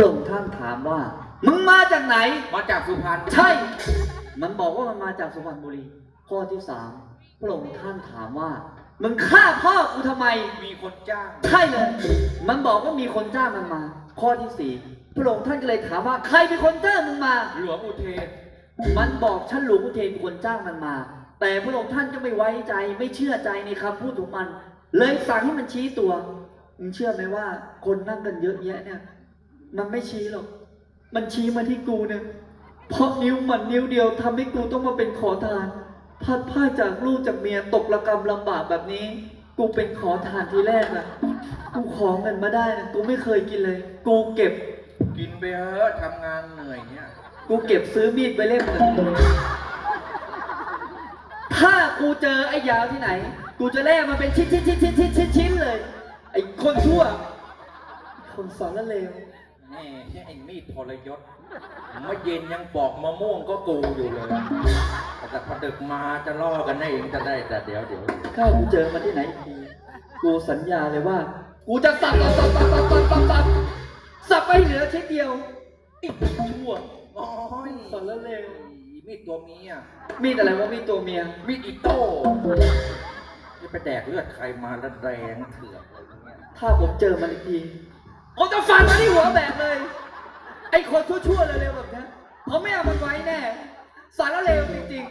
ระองค์ท่านถามว่า มึงมาจากไหน มาจากสุพรรณใช่ มันบอกว่ามันมาจากสุพรรณบุรี ข้อที่สามพระองค์ท่านถามว่า มึงฆ่าพ่อกูทำไม มีคนจ้าง ใช่เลย มันบอกว่ามีคนจ้างมันมา ข้อที่สี่พระองค์ท่านก็เลยถามว่า ใครเป็นคนจ้างมึงมา หลวงอุเทน มันบอกท่านหลวงอุเทนเป็นคนจ้างมันมา แต่พระองค์ท่านก็ไม่ไว้ใจไม่เชื่อใจในคำพูดของมัน เลยสั่งให้มันชี้ตัว มึงเชื่อไหมว่า คนนั่งกันเยอะแยะเนี่ย มันไม่ชี้หรอก มันชี้มาที่กูเนี่ย เพราะนิ้วมันนิ้วเดียวทำให้กูต้องมาเป็นขอทานพัดผ้าจากลูกจากเมียตกระกรรมลำบากแบบนี้ กูเป็นขอทานทีแรกนะกูขอเงินมาได้นะกูไม่เคยกินเลย กูเก็บ กินไปเถอะทำงานเหนื่อยเนี่ย กูเก็บซื้อมีดไปเล่มหนึ่งถ้ากูเจอไอ้ยาวที่ไหน กูจะแลกมันเป็นชิ้นชิ้นชิ้นชิ้นชิ้นชิ้นชิ้นเลย ไอ้คนชั่ว คนสอนละเลว แม่ไอ้มีดทรยศเมื่อเย็นยังปอกมะม่วงก็กูอยู่เลยแต่พอดึกมาจะล่อกันได้เองจะได้แต่เดี๋ยวเดี๋ยวถ้ากูเจอมันที่ไหนอีกทีกูสัญญาเลยว่า กูจะสับสับสับสับสับสับสับสับสับไปเหลือชิ้นเดียวไอ้ชั่วโอ้ยสอนและเลวมีดตัวเมียมีดอะไรวะมีดตัวเมียมีดอิโต้จะไปแดกเลือดใครมาแล้วแรงเถื่อนเงี้ยถ้าผมเจอมันอีกที ผมจะฟันมันที่หัวแบกเลย ไอ้คนชั่วๆเร็วๆแบบเนี้ยผมไม่เอามันไว้แน่ สารเลวจริง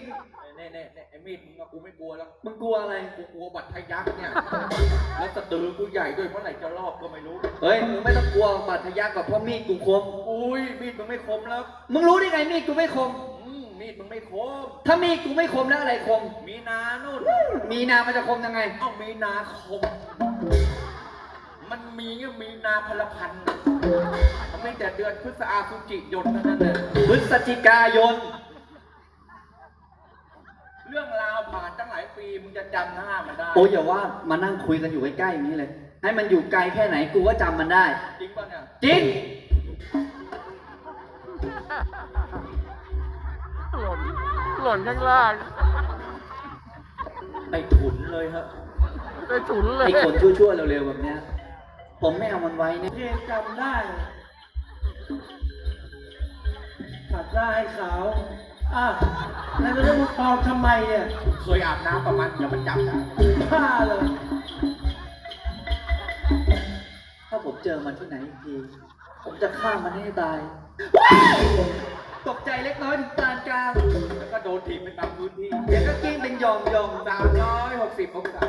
เน่เน่เน่ไอ้มีดมึงอะกูไม่กลัวแล้ว ๆ มึงกลัวอะไร กูกลัวบัตรทะยักเนี่ย แล้วสะดือกูใหญ่ด้วยเมื่อไหร่จะรอบก็ไม่รู้ เฮ้ย มึงไม่ต้องกลัวบาดทะยักกับเพราะมีดกูคม อุ้ยมีดมึงไม่คมแล้วมึงรู้ได้ไงมีดกูไม่คม อืมมีดมึงไม่คม ถ้ามีดกูไม่คมแล้วอะไรคม มีนานู่นมีนามันจะคมยังไง เอ้ามีนาคม มันมีเงี้ยมีนาพลพันธ์มันไม่แต่เดือนพฤษภาคมจิยนต์เท่านั้นเลยพฤศจิกายน เรื่องราวผ่านตั้งหลายปีมึงจะจำหน้ามันได้ โอ้ยอย่าว่ามานั่งคุยกันอยู่ใกล้ๆอย่างนี้เลย ให้มันอยู่ไกลแค่ไหนกูก็จำมันได้ จริงป่ะเนี่ย จริง หล่น หล่นข้างล่างไอ้ขุนเลยฮะ ได้ถุนเลย ไอ้คนชั่วๆเร็วๆแบบเนี้ย ผมไม่เอามันไว้เนี่ยเรียนจำได้ขัดหน้าให้ขาวอะแล้วจะเรียกว่าปลอมทำไมเนี่ยเคยอาบน้ำกับมันอย่ามันจับได้ฆ่าเลย ถ้าผมเจอมันที่ไหนอีกที ผมจะฆ่ามันให้ตาย ตกใจเล็กน้อยถึงปานกลาง แล้วก็โดนถีบไปตามพื้นที่เดี๋ยวก็กิ้งเป็นยองยองสามร้อยหกสิบองศา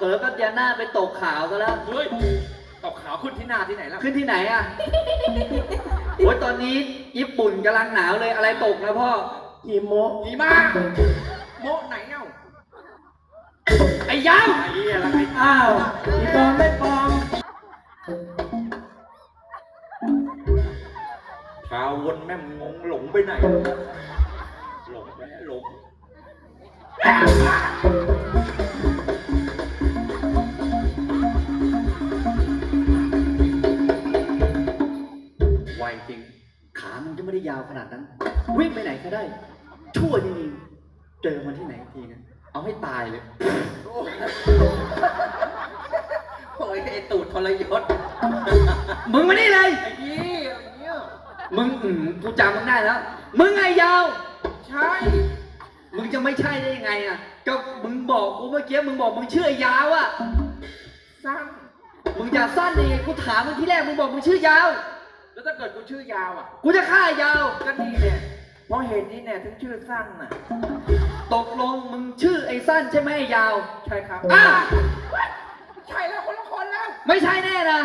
เผลอก็ยาหน้าไปตกขาวซะแล้ว เฮ้ยตกขาวขึ้นที่หน้าที่ไหนล่ะ ขึ้นที่ไหนอะโอ้ยตอนนี้ญี่ปุ่นกำลังหนาวเลยอะไรตกนะพ่อหิมะหีมาโมะไหนเอ้าไอ้ยาวไอ้เหี้ยอะไรอ้าวอีปลอมไม่ปลอมพาวนแม่งงงหลงไปไหน หลงไปหลง ไม่ได้ยาวขนาดนั้น วิ่งไปไหนก็ได้ ชั่วจริงๆเจอมันที่ไหนอีกทีนะเอาให้ตายเลย โอ้ยไอ้ตูดทรยศมึงมานี่เลย ไอ้ยี่อะไรเงี้ยมึงอืมกูจำมึงได้แล้ว มึงไงยาว ใช่ มึงจะไม่ใช่ได้ยังไงอะ ก็มึงบอกกูเมื่อกี้มึงบอกมึงชื่อไอ้ยาวอะ สั้น มึงอย่าสั้นดิกูถามมึงที่แรกมึงบอกมึงชื่อยาว แล้วถ้าเกิดกูชื่อยาวอะ กูจะฆ่าไอ้ยาว ก็นี่เนี่ยเพราะเหตุนี้เนี่ยถึงชื่อสั้นน่ะ ตกลงมึงชื่อไอ้สั้นใช่ไหมไอ้ยาว ใช่ครับอ้าวใช่แล้วคนละคนแล้ว ไม่ใช่แน่นะ